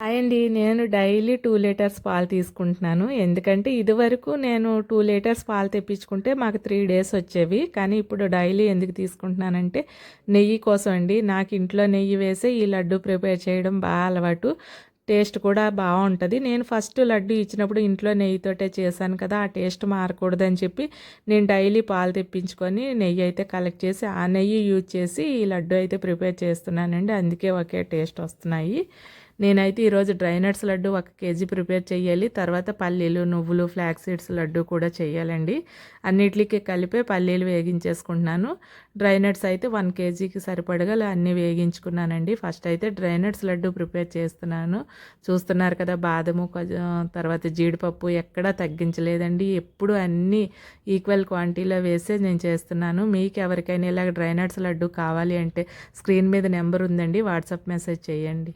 Hi అండి నేను daily two litres పాలు తీసుకుంటున్నాను. ఎందుకంటే ఇదివరకు నేను టూ లీటర్స్ పాలు తెప్పించుకుంటే మాకు త్రీ డేస్ వచ్చేవి. కానీ ఇప్పుడు డైలీ ఎందుకు తీసుకుంటున్నానంటే నెయ్యి కోసం అండి. నాకు ఇంట్లో నెయ్యి వేసి ఈ లడ్డు ప్రిపేర్ చేయడం బాగా అలవాటు. టేస్ట్ కూడా బాగుంటుంది. నేను ఫస్ట్ లడ్డు ఇచ్చినప్పుడు ఇంట్లో నెయ్యితోటే చేశాను కదా ఆ టేస్ట్ మారకూడదని చెప్పి నేను డైలీ పాలు తెప్పించుకొని నెయ్యి అయితే కలెక్ట్ చేసి ఆ నెయ్యి యూజ్ చేసి ఈ లడ్డు అయితే ప్రిపేర్ చేస్తున్నానండి. అందుకే ఒకే టేస్ట్ వస్తున్నాయి. నేనైతే ఈరోజు డ్రైనట్స్ లడ్డు ఒక కేజీ ప్రిపేర్ చేయాలి తర్వాత పల్లీలు నువ్వులు ఫ్లాక్ సీడ్స్ లడ్డు కూడా చేయాలండి అన్నిటికీ కలిపే పల్లీలు వేగించేసుకుంటున్నాను. డ్రైనట్స్ అయితే వన్ కేజీకి సరిపడగా అన్నీ వేగించుకున్నానండి. ఫస్ట్ అయితే డ్రైనట్స్ లడ్డు ప్రిపేర్ చేస్తున్నాను. చూస్తున్నారు కదా బాదము తర్వాత జీడిపప్పు ఎక్కడా తగ్గించలేదండి. ఎప్పుడు అన్నీ ఈక్వల్ క్వాంటిటీలో వేసే నేను చేస్తున్నాను. మీకు ఎవరికైనా ఇలాగ డ్రైనట్స్ లడ్డు కావాలి అంటే స్క్రీన్ మీద నెంబర్ ఉందండి వాట్సాప్ మెసేజ్ చేయండి.